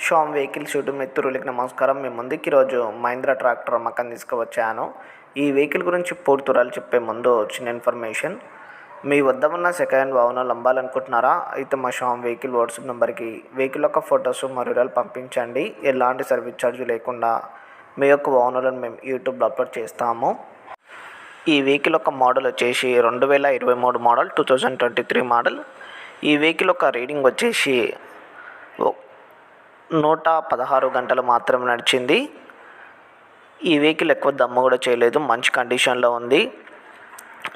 Sam vehicles YouTube మిత్రులకి నమస్కారం. మీ ముందుకి ఈరోజు మహీంద్రా ట్రాక్టర్ అమ్మకం తీసుకువచ్చాను. ఈ వెహికల్ గురించి పూర్తురాలు చెప్పే ముందు చిన్న ఇన్ఫర్మేషన్. మీ వద్ద ఉన్న సెకండ్ హ్యాండ్ వాహనాలు అమ్మాలనుకుంటున్నారా అయితే మా షామ్ వెహికల్ వాట్సాప్ నెంబర్కి వెహికల్ యొక్క ఫొటోస్ మరియు వివరాలు పంపించండి. ఎలాంటి సర్వీస్ ఛార్జ్ లేకుండా మీ యొక్క వాహనాలను మేము యూట్యూబ్లో అప్లోడ్ చేస్తాము. ఈ వెహికల్ యొక్క మోడల్ వచ్చేసి రెండు వేల ఇరవై మూడు model two thousand twenty three model. ఈ వెహికల్ యొక్క రీడింగ్ వచ్చేసి ఓ- నూట పదహారు గంటలు మాత్రమే నడిచింది. ఈ వెహికల్ ఎక్కువ దమ్ము కూడా చేయలేదు. మంచి కండిషన్లో ఉంది.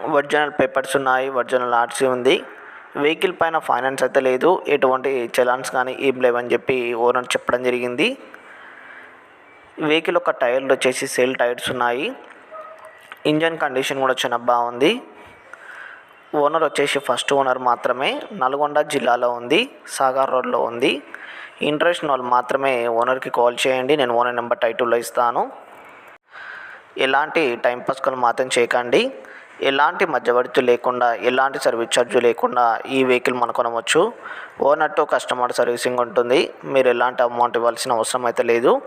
ఒరిజినల్ పేపర్స్ ఉన్నాయి. ఒరిజినల్ ఆర్సీ ఉంది. వెహికల్ పైన ఫైనాన్స్ అయితే లేదు. ఎటువంటి చలాన్స్ కానీ ఏం లేవని చెప్పి ఓనర్ చెప్పడం జరిగింది. వెహికల్ యొక్క టైర్లు వచ్చేసి సేల్ టైర్స్ ఉన్నాయి. ఇంజన్ కండిషన్ కూడా చాలా బాగుంది. ఓనర్ వచ్చేసి ఫస్ట్ ఓనర్ మాత్రమే. నల్గొండ జిల్లాలో ఉంది. సాగర్ రోడ్లో ఉంది. ఇంట్రెస్ట్ వాళ్ళు మాత్రమే ఓనర్కి కాల్ చేయండి నేను ఓనర్ నెంబర్ టైటిల్లో ఇస్తాను. ఎలాంటి టైం పాస్కలు మాత్రం చేయకండి. ఎలాంటి మధ్యవర్తి లేకుండా ఎలాంటి సర్వీస్ ఛార్జ్ లేకుండా ఈ వెహికల్ మనం కొనవచ్చు. ఓనర్ టు కస్టమర్ సర్వీసింగ్ ఉంటుంది. మీరు ఎలాంటి అమౌంట్ ఇవ్వాల్సిన అవసరం అయితే లేదు.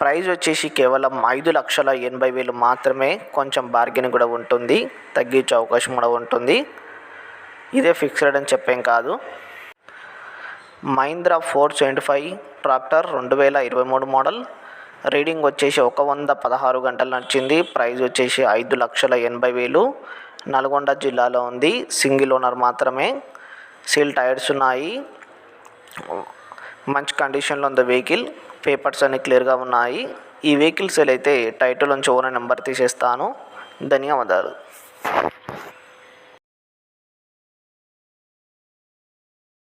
ప్రైస్ వచ్చేసి కేవలం ఐదు లక్షల ఎనభై వేలు మాత్రమే కొంచెం బార్గెన్ కూడా ఉంటుంది. తగ్గించే అవకాశం కూడా ఉంటుంది. ఇదే ఫిక్స్డ్ అని చెప్పేం కాదు. Mahindra four seventy five tractor రెండు వేల ఇరవై మూడు మోడల్. రీడింగ్ వచ్చేసి ఒక వంద పదహారు గంటలు నడిచింది. ప్రైజ్ వచ్చేసి ఐదు లక్షల ఎనభై వేలు. నల్గొండ జిల్లాలో ఉంది. సింగిల్ ఓనర్ మాత్రమే. సీల్ టైర్స్ ఉన్నాయి. మంచి కండిషన్లో ఉంది వెహికల్. పేపర్స్ అన్ని క్లియర్గా ఉన్నాయి. ఈ వెహికల్ సేల్ అయితే టైటిల్ నుంచి ఓనర్ నెంబర్ తీసేస్తాను. ధన్యవాదాలు.